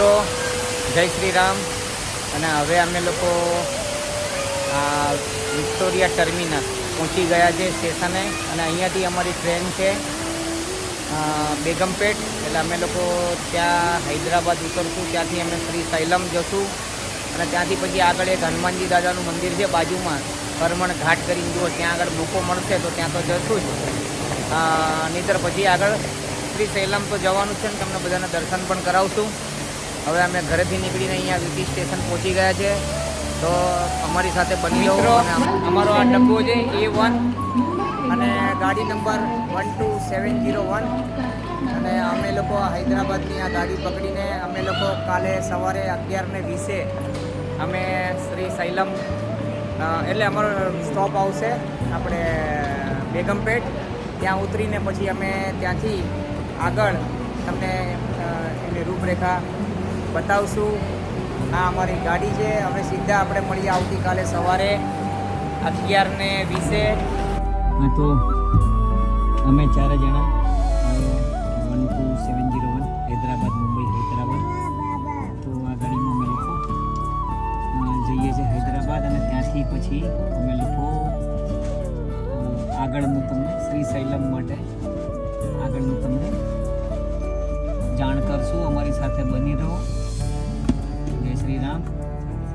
મિત્રો, જય શ્રી રામ. અને હવે અમે લોકો આ વિક્ટોરિયા ટર્મિનસ પહોંચી ગયા છે સ્ટેશને. અને અહીંયાથી અમારી ટ્રેન છે બેગમપેટ. એટલે અમે લોકો ત્યાં હૈદરાબાદ ઉતરશું. ત્યાંથી અમે શ્રી સૈલમ જશું. અને ત્યાંથી પછી આગળ એક હનુમાનજી દાદાનું મંદિર છે બાજુમાં. કરમણ ઘાટ કરીને જુઓ, ત્યાં આગળ મોકો મળશે તો ત્યાં તો જશું જ. નહીતર પછી આગળ શ્રી સૈલમ તો જવાનું છે ને, તમને બધાને દર્શન પણ કરાવશું. હવે અમે ઘરેથી નીકળીને અહીંયા વીટી સ્ટેશન પહોંચી ગયા છે. તો અમારી સાથે બની રહો અમારો આ ડબ્બો છે એ વન અને ગાડી number one two seven zero one અને અમે લોકો હૈદરાબાદની આ ગાડી પકડીને અમે લોકો કાલે સવારે અગિયારને વીસે અમે શ્રી સૈલમ એટલે અમારો સ્ટોપ આવશે આપણે બેગમપેટ. ત્યાં ઉતરીને પછી અમે ત્યાંથી આગળ તમને એની રૂપરેખા બતાવશું. આ અમારી ગાડી છે. હવે સીધા આપણે મળીએ આવતીકાલે સવારે અગિયાર ને વીસે તો અમે ચાર જણા one two seven zero one Hyderabad, Mumbai, Hyderabad. તો આ ગાડીમાં અમે લોકો જઈએ છીએ હૈદરાબાદ અને ત્યાંથી પછી અમે લોકો આગળનું તમને શ્રી શૈલમ માટે આગળનું તમને જાણ કરશું. અમારી સાથે બની રહો. શ્રી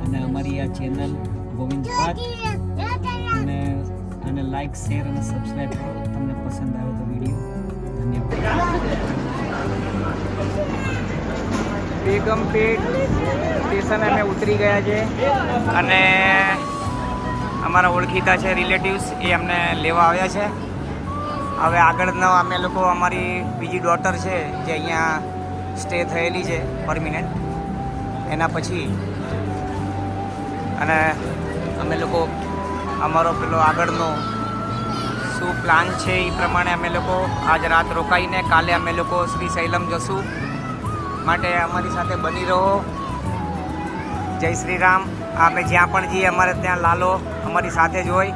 અને અમારી આ ચેનલ ગોવિંદ પાથ અને અને લાઈક શેર અને સબસ્ક્રાઈબ કરો. તમને પસંદ આવે તો વીડિયો. ધન્યવાદ. બેગમપેટ સ્ટેશન અમે ઉતરી ગયા છે અને અમારા ઓળખીતા છે રિલેટિવ્સ એ અમને લેવા આવ્યા છે. હવે આગળનો અમે લોકો અમારી બીજી ડોટર છે જે અહીંયા સ્ટે થયેલી છે પરમિનન્ટ એના પછી અને અમે લોકો અમારો પેલો આગળનો શું પ્લાન છે એ પ્રમાણે અમે લોકો આજ રાત રોકાઈને કાલે અમે લોકો શ્રી શૈલમ જશું. માટે અમારી સાથે બની રહો. જય શ્રી રામ. અમે જ્યાં પણ જઈએ, અમારે ત્યાં લાલો અમારી સાથે જ હોય.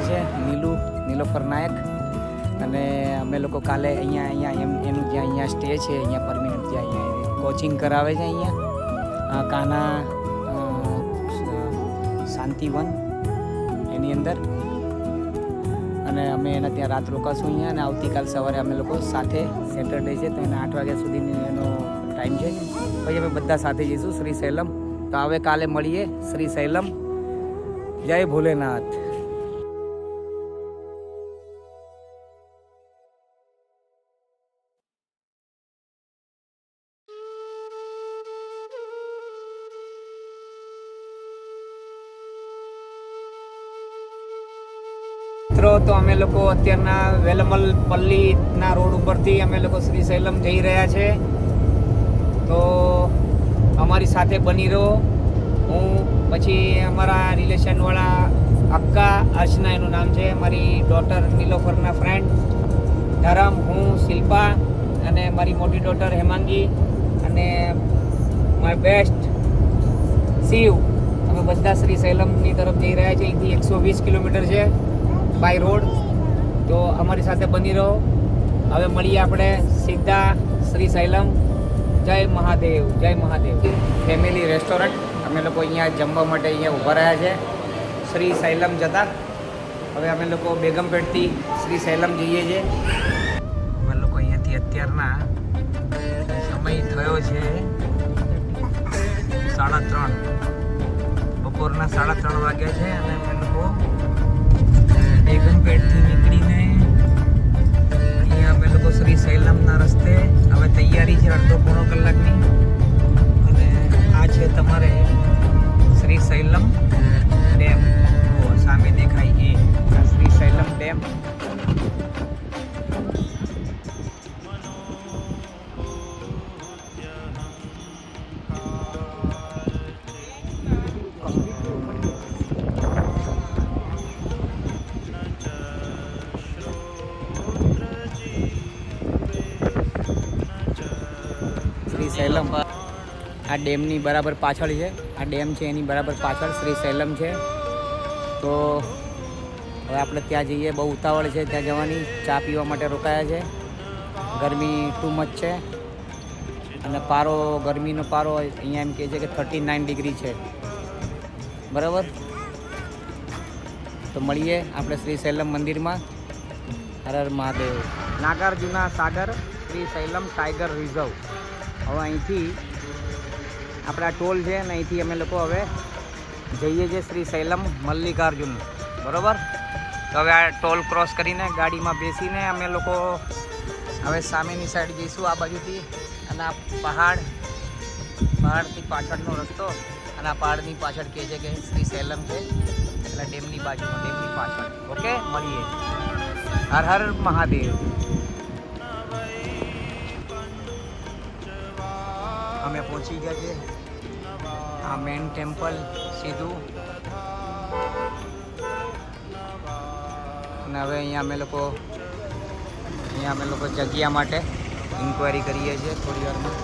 છે નીલુ, નીલોફર નાયક. અને અમે લોકો કાલે અહીંયા અહીંયા, એમ એનું જ્યાં અહીંયા સ્ટે છે, અહીંયા પરમિનન્ટ જ્યાં અહીંયા કોચિંગ કરાવે છે અહીંયા. કાના શાંતિવન એની અંદર. અને અમે એના ત્યાં રાત રોકાશું અહીંયા અને આવતીકાલ સવારે અમે લોકો સાથે સેટરડે છે, તો એના આઠ વાગ્યા સુધીની એનો ટાઈમ છે. પછી અમે બધા સાથે જઈશું શ્રી સૈલમ. તો હવે કાલે મળીએ શ્રી સૈલમ. જય ભોલેનાથ. તો અમે લોકો અત્યારના વેલમલ પલ્લીના રોડ ઉપરથી અમે લોકો શ્રી શૈલમ જઈ રહ્યા છે. તો અમારી સાથે બની રહો. હું પછી અમારા રિલેશનવાળા અક્કા અર્ચના એનું નામ છે, મારી ડોટર નીલોફરના ફ્રેન્ડ ધરમ, હું, શિલ્પા અને મારી મોટી ડોટર હેમાંગી અને માય બેસ્ટ શિવ. અમે બધા શ્રી શૈલમની તરફ જઈ રહ્યા છીએ. અહીંથી એકસો વીસ કિલોમીટર છે. By road. તો અમારી સાથે બની રહો. હવે મળીએ આપણે સીધા શ્રી સૈલમ જય મહાદેવ જય મહાદેવ. ફેમિલી રેસ્ટોરન્ટ અમે લોકો અહીંયા જમવા માટે અહીંયા ઊભા રહ્યા છે. શ્રી સૈલમ જતા. હવે અમે લોકો બેગમપેટથી શ્રી સૈલમ જઈએ છીએ અમે લોકો અહીંયાથી અત્યારના સમય થયો છે સાડા ત્રણ. બપોરના સાડા ત્રણ વાગ્યા છે અને અમે લોકો બેગમપેટથી નીકળીને અહીંયા અમે લોકો શ્રી સૈલમના રસ્તે હવે તૈયારી છે અડધો પોણો કલાકની. શ્રી સૈલમ. આ ડેમની બરાબર પાછળ છે. આ ડેમ છે એની બરાબર પાછળ શ્રી સૈલમ છે. તો હવે આપણે ત્યાં જઈએ. બહુ ઉતાવળ છે ત્યાં જવાની. ચા પીવા માટે રોકાયા છે. ગરમી ટુ મચ છે. અને પારો, ગરમીનો પારો અહીંયા એમ કહે છે કે થર્ટી નાઇન ડિગ્રી છે. બરાબર? તો મળીએ આપણે શ્રી શૈલમ મંદિરમાં. Har Har Mahadev. Nagarjuna Sagar, Srisailam tiger reserve. હવે અહીંથી આપણા ટોલ છે ને અહીંથી અમે લોકો હવે જઈએ છીએ શ્રી શૈલમ મલ્લિકાર્જુન. બરાબર? તો હવે આ ટોલ ક્રોસ કરીને ગાડીમાં બેસીને અમે લોકો હવે સામેની સાઈડ જઈશું આ બાજુથી. અને આ પહાડ, પહાડથી પાછળનો રસ્તો અને આ પહાડની પાછળ કહે છે કે શ્રી શૈલમ છે. એટલે ડેમની બાજુમાં, ડેમની પાછળ. ઓકે? મળીએ. હર હર મહાદેવ. અમે પહોંચી ગયા છે આ મેન ટેમ્પલ સીધું. અને હવે અહીંયા અમે લોકો, અહીંયા અમે લોકો જગ્યા માટે ઇન્ક્વાયરી કરીએ છીએ થોડી વારમાં.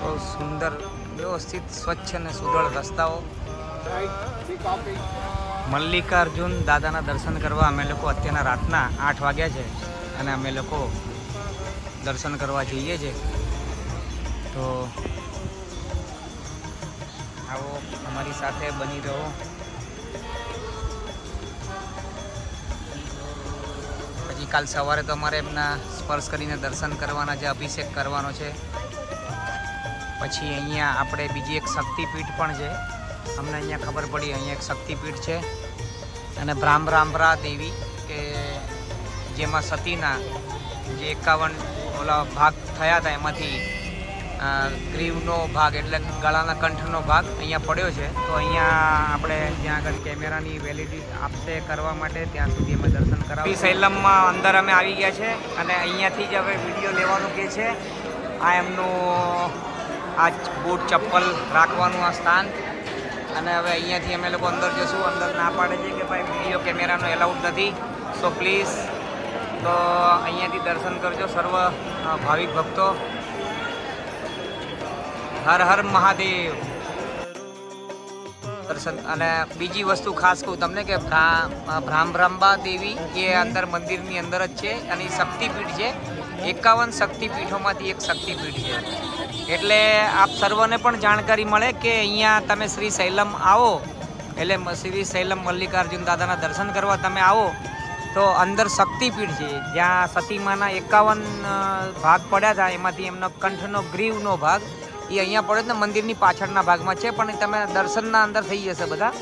બહુ સુંદર, વ્યવસ્થિત, સ્વચ્છ અને સુદળ રસ્તાઓ. મલ્લિકાર્જુન દાદાના દર્શન કરવા અમે લોકો અત્યારના રાતના આઠ વાગ્યા છે. અને અમે લોકો દર્શન કરવા જઈએ છીએ. તો આવો અમારી સાથે બની રહો. પછી કાલ સવારે તો અમારે એમના સ્પર્શ કરીને દર્શન કરવાના છે અભિષેક કરવાનો છે. પછી અહીંયા આપણે બીજી એક શક્તિપીઠ પણ છે. અમને અહીંયા ખબર પડી, અહીંયા એક શક્તિપીઠ છે. અને ભ્રામ રામભરા દેવી કે જેમાં સતીના જે એકાવન ઓલા ભાગ થયા હતા એમાંથી ગ્રીવનો ભાગ એટલે ગળાના કંઠનો ભાગ અહીંયા પડ્યો છે. તો અહીંયા આપણે ત્યાં આગળ કેમેરાની વેલિડિટી આપશે કરવા માટે ત્યાં સુધી અમે દર્શન કરાવી. સૈલમમાં અંદર અમે આવી ગયા છે અને અહીંયાથી જ હવે વીડિયો લેવાનું કે છે. આ એમનું આ બૂટ ચપ્પલ રાખવાનું આ સ્થાન. અને હવે અહીંયાથી અમે લોકો અંદર જશું. અંદર ના પાડે છે કે ભાઈ વીડિયો કેમેરાનો એલાઉડ નથી. સો પ્લીઝ તો અહીંયાથી દર્શન કરજો સર્વ ભાવિક ભક્તો. હર હર મહાદેવ. દર્શન. અને બીજી વસ્તુ ખાસ કહું તમને કે ભ્રા ભ્રામભ્રાંબા દેવી એ અંદર મંદિરની અંદર જ છે. અને શક્તિપીઠ છે. એકાવન શક્તિપીઠોમાંથી એક શક્તિપીઠ છે. એટલે આપ સર્વને પણ જાણકારી મળે કે અહીંયા તમે શ્રી શૈલમ આવો. એટલે શ્રી શૈલમ મલ્લિકાર્જુન દાદાના દર્શન કરવા તમે આવો, તો અંદર શક્તિપીઠ છે. જ્યાં સતીમાના એકાવન ભાગ પડ્યા હતા. એમાંથી એમનો કંઠનો ગ્રીવનો ભાગ. એ અહીંયા પડે ને મંદિરની પાછળના ભાગમાં છે, પણ તમે દર્શનના અંદર થઈ જશે બધા.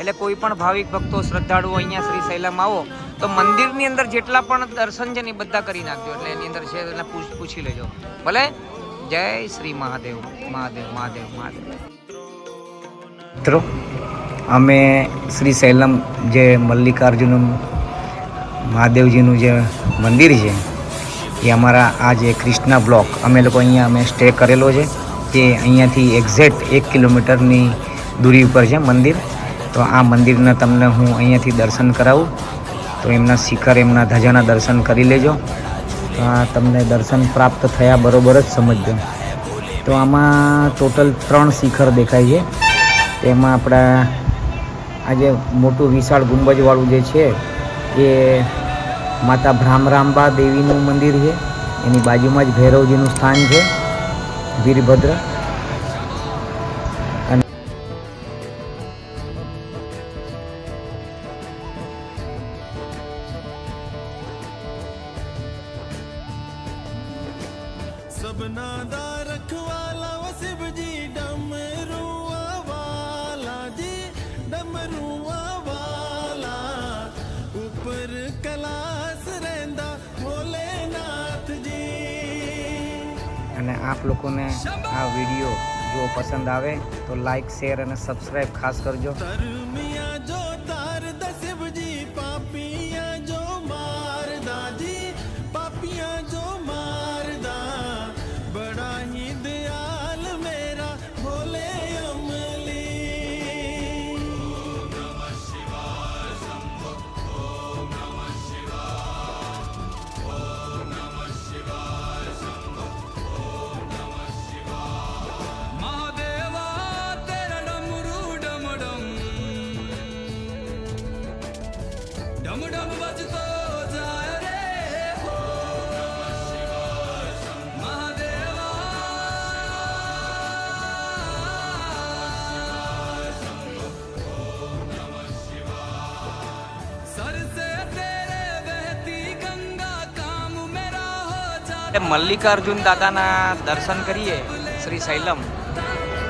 એટલે કોઈ પણ ભાવિક ભક્તો, શ્રદ્ધાળુઓ અહીંયા શ્રી શૈલમ આવો, તો મંદિરની અંદર જેટલા પણ દર્શન છે ને એ બધા કરી નાખજો. એટલે એની અંદર છે એટલે પૂછ લેજો. ભલે? જય શ્રી મહાદેવ મહાદેવ મહાદેવ મહાદેવ. મિત્રો, અમે શ્રી શૈલમ જે મલ્લિકાર્જુન મહાદેવજીનું જે મંદિર છે, એ અમારા આ જે ક્રિષ્ના બ્લોક, અમે લોકો અહીંયા અમે સ્ટે કરેલો છે. જે અહીંયાથી એક્ઝેક્ટ એક કિલોમીટરની દૂરી ઉપર છે મંદિર. તો આ મંદિરના તમને હું અહીંયાથી દર્શન કરાવું. તો એમના શિખર, એમના ધજાના દર્શન કરી લેજો. તો આ તમને દર્શન પ્રાપ્ત થયા બરોબર જ સમજજો તો આમાં ટોટલ ત્રણ શિખર દેખાય છે. તેમાં આપણા આ જે મોટું વિશાળ ગુંબજવાળું જે છે, એ માતા ભ્રામરાંબા દેવીનું મંદિર છે. એની બાજુમાં જ ભૈરવજીનું સ્થાન છે. વીરભદ્ર આપ લોકોને આ વીડિયો જો પસંદ આવે તો લાઈક શેર અને સબસ્ક્રાઈબ ખાસ કરજો. મલ્લિકાર્જુન દાદાના દર્શન કરીએ, શ્રી શૈલમ.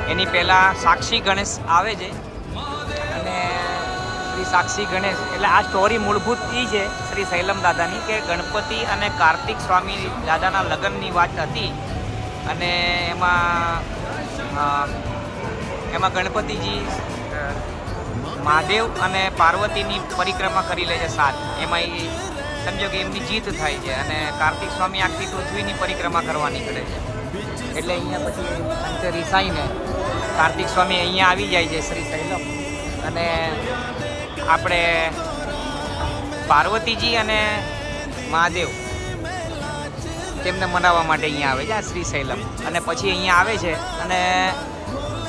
એની પહેલાં સાક્ષી ગણેશ આવે છે. અને શ્રી સાક્ષી ગણેશ, એટલે આ સ્ટોરી મૂળભૂત એ છે, શ્રી શૈલમ દાદાની, કે ગણપતિ અને કાર્તિક સ્વામી દાદાના લગ્નની વાત હતી. અને એમાં એમાં ગણપતિજી મહાદેવ અને પાર્વતીની પરિક્રમા કરી લે છે સાત. એમાં એ સમજો કે એમની જીત થાય છે અને કાર્તિક સ્વામી આખી પૃથ્વીની પરિક્રમા કરવા નીકળે છે. એટલે અહીંયા પછી અંતે રિસાઈને કાર્તિક સ્વામી અહીંયા આવી જાય છે શ્રી શૈલમ. અને આપણે પાર્વતીજી અને મહાદેવ તેમને મનાવવા માટે અહીંયા આવે છે આ શ્રી શૈલમ. અને પછી અહીંયા આવે છે અને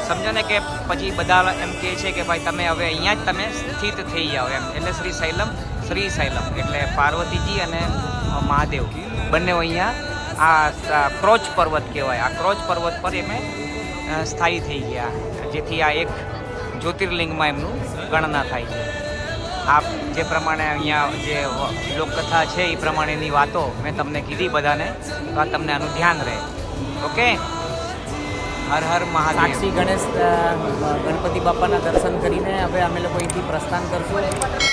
સમજો ને કે પછી બધા એમ કહે છે કે ભાઈ તમે હવે અહીંયા જ તમે સ્થિત થઈ જાઓ એમ. એટલે શ્રી શૈલમ શ્રી શૈલમ એટલે પાર્વતીજી અને મહાદેવ. બંને અહીંયા આ ક્રોચ પર્વત કહેવાય. આ ક્રોચ પર્વત પર એમે સ્થાયી થઈ ગયા. જેથી આ એક જ્યોતિર્લિંગમાં એમનું ગણના થાય છે. આ જે પ્રમાણે અહીંયા જે લોકકથા છે એ પ્રમાણેની વાતો મેં તમને કીધી બધાને, તો આ તમને આનું ધ્યાન રહે. ઓકે? હર હર મહાદેવ. ગણેશ ગણપતિ બાપાના દર્શન કરીને હવે અમે લોકો અહીંથી પ્રસ્થાન કરશું.